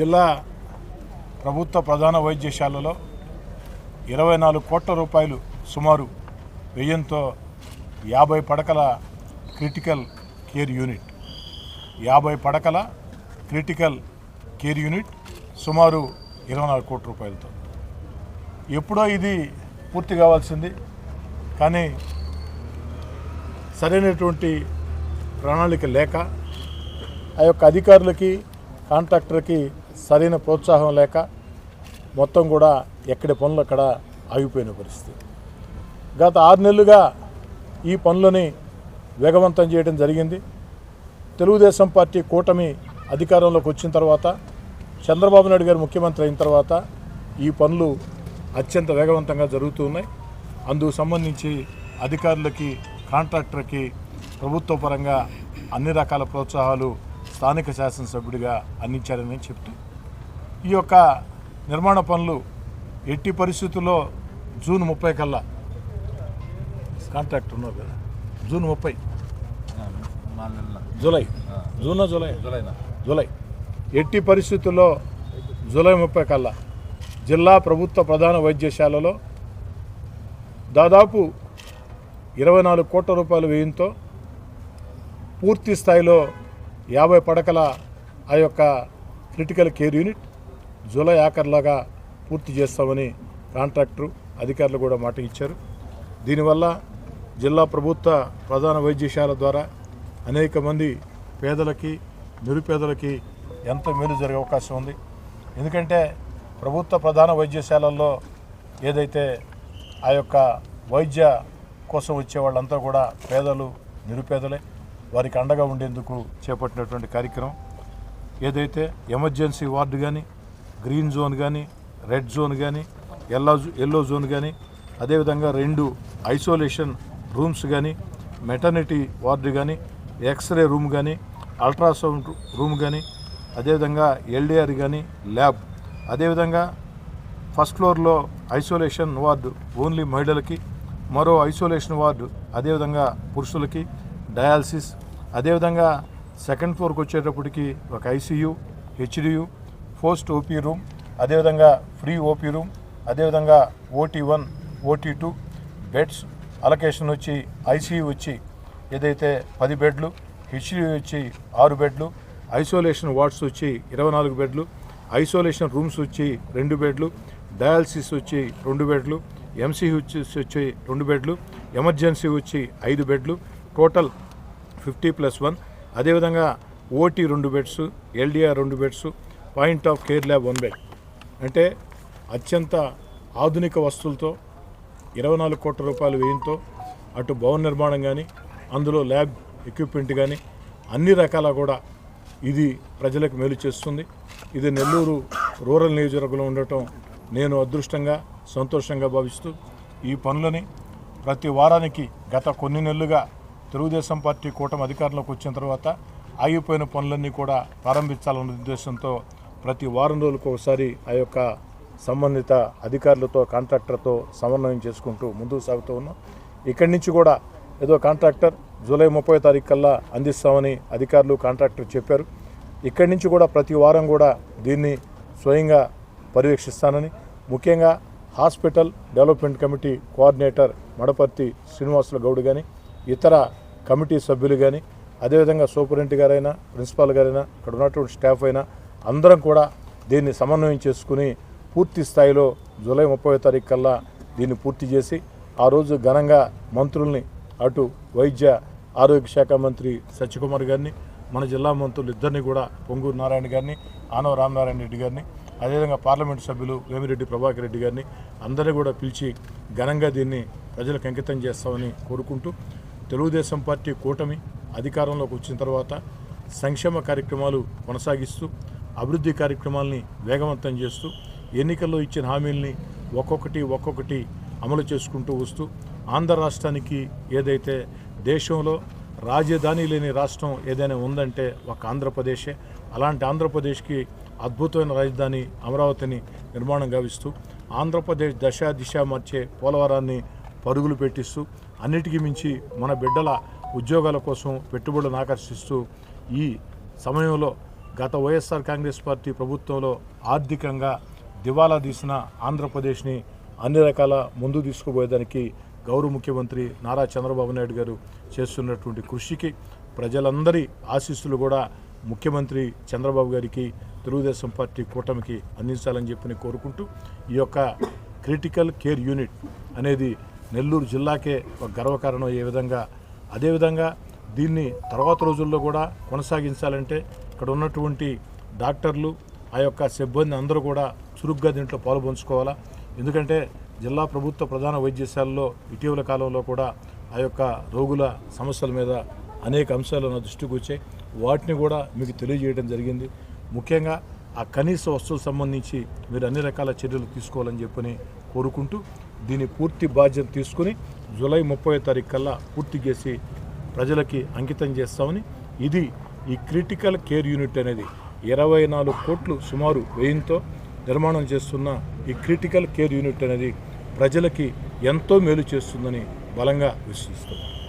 జిల్లా ప్రభుత్వ ప్రధాన వైద్యశాలలో ఇరవై నాలుగు కోట్ల రూపాయలు సుమారు వెయ్యంతో యాభై పడకల క్రిటికల్ కేర్ యూనిట్. యాభై పడకల క్రిటికల్ కేర్ యూనిట్ సుమారు ఇరవై నాలుగు కోట్ల రూపాయలతో. ఎప్పుడో ఇది పూర్తి కావాల్సింది కానీ సరైనటువంటి ప్రణాళిక లేక ఆ యొక్క అధికారులకి కాంట్రాక్టర్కి సరైన ప్రోత్సాహం లేక మొత్తం కూడా ఎక్కడి పనులు అక్కడ ఆగిపోయిన పరిస్థితి. గత ఆరు నెలలుగా ఈ పనులని వేగవంతం చేయడం జరిగింది. తెలుగుదేశం పార్టీ కూటమి అధికారంలోకి వచ్చిన తర్వాత చంద్రబాబు నాయుడు గారు ముఖ్యమంత్రి అయిన తర్వాత ఈ పనులు అత్యంత వేగవంతంగా జరుగుతూ ఉన్నాయి అందుకు సంబంధించి అధికారులకి కాంట్రాక్టర్కి ప్రభుత్వ పరంగా అన్ని రకాల ప్రోత్సాహాలు స్థానిక శాసనసభ్యుడిగా అందించారని చెప్తూ ఈ యొక్క నిర్మాణ పనులు ఎట్టి పరిస్థితుల్లో జూన్ ముప్పై కల్లా కాంట్రాక్ట్ ఉన్నారు కదా జూన్ ముప్పై. జూలై. జూనా జూలై? జూలైనా. జూలై. ఎట్టి పరిస్థితుల్లో జూలై ముప్పై కల్లా జిల్లా ప్రభుత్వ ప్రధాన వైద్యశాలలో దాదాపు ఇరవై నాలుగు కోట్ల రూపాయల వ్యయంతో పూర్తి స్థాయిలో యాభై పడకల ఆ యొక్క క్రిటికల్ కేర్ యూనిట్ జూలై ఆఖరిలాగా పూర్తి చేస్తామని కాంట్రాక్టరు అధికారులు కూడా మాట ఇచ్చారు. దీనివల్ల జిల్లా ప్రభుత్వ ప్రధాన వైద్యశాల ద్వారా అనేక మంది పేదలకి నిరుపేదలకి ఎంత మేలు జరిగే అవకాశం ఉంది. ఎందుకంటే ప్రభుత్వ ప్రధాన వైద్యశాలల్లో ఏదైతే ఆ యొక్క వైద్య కోసం వచ్చే వాళ్ళంతా కూడా పేదలు నిరుపేదలే. వారికి అండగా ఉండేందుకు చేపట్టినటువంటి కార్యక్రమం. ఏదైతే ఎమర్జెన్సీ వార్డు కానీ గ్రీన్ జోన్ కానీ రెడ్ జోన్ కానీ ఎల్లో ఎల్లో జోన్ కానీ అదేవిధంగా రెండు ఐసోలేషన్ రూమ్స్ కానీ మెటర్నిటీ వార్డు కానీ ఎక్స్రే రూమ్ కానీ అల్ట్రాసౌండ్ రూమ్ కానీ అదేవిధంగా ఎల్డిఆర్ కానీ ల్యాబ్. అదేవిధంగా ఫస్ట్ ఫ్లోర్లో ఐసోలేషన్ వార్డు ఓన్లీ మహిళలకి మరో ఐసోలేషన్ వార్డు అదేవిధంగా పురుషులకి డయాలసిస్ అదేవిధంగా సెకండ్ ఫ్లోర్కి వచ్చేటప్పటికి ఒక ICU HDU post OP room అదేవిధంగా ఫ్రీ ఓపీ రూమ్ అదేవిధంగా OT one OT two beds allocation వచ్చి ఐసీయూ వచ్చి ఏదైతే పది బెడ్లు హెచ్డియు వచ్చి ఆరు బెడ్లు ఐసోలేషన్ వార్డ్స్ వచ్చి ఇరవై నాలుగు బెడ్లు ఐసోలేషన్ రూమ్స్ వచ్చి రెండు బెడ్లు డయాలసిస్ వచ్చి రెండు బెడ్లు ఎంసీ వచ్చి వచ్చి రెండు బెడ్లు ఎమర్జెన్సీ వచ్చి ఐదు బెడ్లు టోటల్ ఫిఫ్టీ ప్లస్ వన్. అదేవిధంగా ఓటీ రెండు బెడ్స్ ఎల్డిఆర్ రెండు beds point of care lab one bed. అంటే అత్యంత ఆధునిక వస్తువులతో ఇరవై నాలుగు కోట్ల రూపాయల వ్యయంతో అటు భవన నిర్మాణం కానీ అందులో ల్యాబ్ ఎక్విప్మెంట్ కానీ అన్ని రకాల కూడా ఇది ప్రజలకు మేలు చేస్తుంది. ఇది నెల్లూరు రూరల్ నియోజకవర్గంలో ఉండటం నేను అదృష్టంగా సంతోషంగా భావిస్తూ ఈ పనులని ప్రతి వారానికి గత కొన్ని నెలలుగా తెలుగుదేశం పార్టీ కూటమి అధికారంలోకి వచ్చిన తర్వాత ఆగిపోయిన పనులన్నీ కూడా ప్రారంభించాలన్న ఉద్దేశంతో ప్రతి వారం రోజులకు ఒకసారి ఆ యొక్క సంబంధిత అధికారులతో కాంట్రాక్టర్తో సమన్వయం చేసుకుంటూ ముందుకు సాగుతూ ఉన్నాం. ఇక్కడి నుంచి కూడా ఏదో కాంట్రాక్టర్ జూలై ముప్పై తారీఖు కల్లా అందిస్తామని అధికారులు కాంట్రాక్టర్ చెప్పారు. ఇక్కడి నుంచి కూడా ప్రతి వారం కూడా దీన్ని స్వయంగా పర్యవేక్షిస్తానని ముఖ్యంగా hospital development committee coordinator Madaparthi శ్రీనివాసుల గౌడ్ కానీ ఇతర కమిటీ సభ్యులు కానీ అదేవిధంగా సూపరింటి గారైనా ప్రిన్సిపాల్ గారైనా ఇక్కడ ఉన్నటువంటి స్టాఫ్ అయినా అందరం కూడా దీన్ని సమన్వయం చేసుకుని పూర్తి స్థాయిలో జూలై ముప్పై తారీఖు కల్లా దీన్ని పూర్తి చేసి ఆ రోజు ఘనంగా మంత్రుల్ని అటు వైద్య ఆరోగ్య శాఖ మంత్రి సత్యకుమార్ గారిని మన జిల్లా మంత్రులు ఇద్దరిని కూడా పొంగూరు నారాయణ గారిని ఆనవ రామనారాయణ రెడ్డి గారిని అదేవిధంగా పార్లమెంటు సభ్యులు వేమిరెడ్డి ప్రభాకర్ రెడ్డి గారిని అందరినీ కూడా పిలిచి ఘనంగా దీన్ని ప్రజలకు అంకితం చేస్తామని కోరుకుంటూ తెలుగుదేశం పార్టీ కూటమి అధికారంలోకి వచ్చిన తర్వాత సంక్షేమ కార్యక్రమాలు కొనసాగిస్తూ అభివృద్ధి కార్యక్రమాల్ని వేగవంతం చేస్తూ ఎన్నికల్లో ఇచ్చిన హామీల్ని ఒక్కొక్కటి ఒక్కొక్కటి అమలు చేసుకుంటూ వస్తూ ఆంధ్ర రాష్ట్రానికి ఏదైతే దేశంలో రాజధాని లేని రాష్ట్రం ఏదైనా ఉందంటే ఒక ఆంధ్రప్రదేశే. అలాంటి ఆంధ్రప్రదేశ్కి అద్భుతమైన రాజధాని అమరావతిని నిర్మాణం గావిస్తూ ఆంధ్రప్రదేశ్ దశ దిశ మార్చే పోలవరాన్ని పరుగులు పెట్టిస్తూ అన్నిటికీ మించి మన బిడ్డల ఉద్యోగాల కోసం పెట్టుబడులను ఆకర్షిస్తూ ఈ సమయంలో గత వైఎస్ఆర్ కాంగ్రెస్ పార్టీ ప్రభుత్వంలో ఆర్థికంగా దివాలా తీసిన ఆంధ్రప్రదేశ్ని అన్ని రకాల ముందు తీసుకుపోయేదానికి గౌరవ ముఖ్యమంత్రి నారా చంద్రబాబు నాయుడు గారు చేస్తున్నటువంటి కృషికి ప్రజలందరి ఆశీస్సులు కూడా ముఖ్యమంత్రి చంద్రబాబు గారికి తెలుగుదేశం పార్టీ కూటమికి అందించాలని చెప్పి కోరుకుంటూ ఈ యొక్క క్రిటికల్ కేర్ యూనిట్ అనేది నెల్లూరు జిల్లాకే ఒక గర్వకారణం అయ్యే విధంగా. అదేవిధంగా దీన్ని తర్వాత రోజుల్లో కూడా కొనసాగించాలంటే ఇక్కడ ఉన్నటువంటి డాక్టర్లు ఆ యొక్క సిబ్బంది అందరూ కూడా చురుగ్గా దీంట్లో పాల్పంచుకోవాలా ఎందుకంటే జిల్లా ప్రభుత్వ ప్రధాన వైద్యశాలలో ఇటీవల కాలంలో కూడా ఆ యొక్క రోగుల సమస్యల మీద అనేక అంశాలు నా దృష్టికి వచ్చాయి. వాటిని కూడా మీకు తెలియజేయడం జరిగింది. ముఖ్యంగా ఆ కనీస వస్తువులకు సంబంధించి మీరు అన్ని రకాల చర్యలు తీసుకోవాలని చెప్పని కోరుకుంటూ దీని పూర్తి బాధ్యత తీసుకుని జూలై ముప్పై తారీఖు కల్లా పూర్తి చేసి ప్రజలకి అంకితం చేస్తామని ఇది ఈ క్రిటికల్ కేర్ యూనిట్ అనేది ఇరవై నాలుగు కోట్లు సుమారు వ్యయంతో నిర్మాణం చేస్తున్న ఈ క్రిటికల్ కేర్ యూనిట్ అనేది ప్రజలకి ఎంతో మేలు చేస్తుందని బలంగా విశ్వసిస్తున్నాం.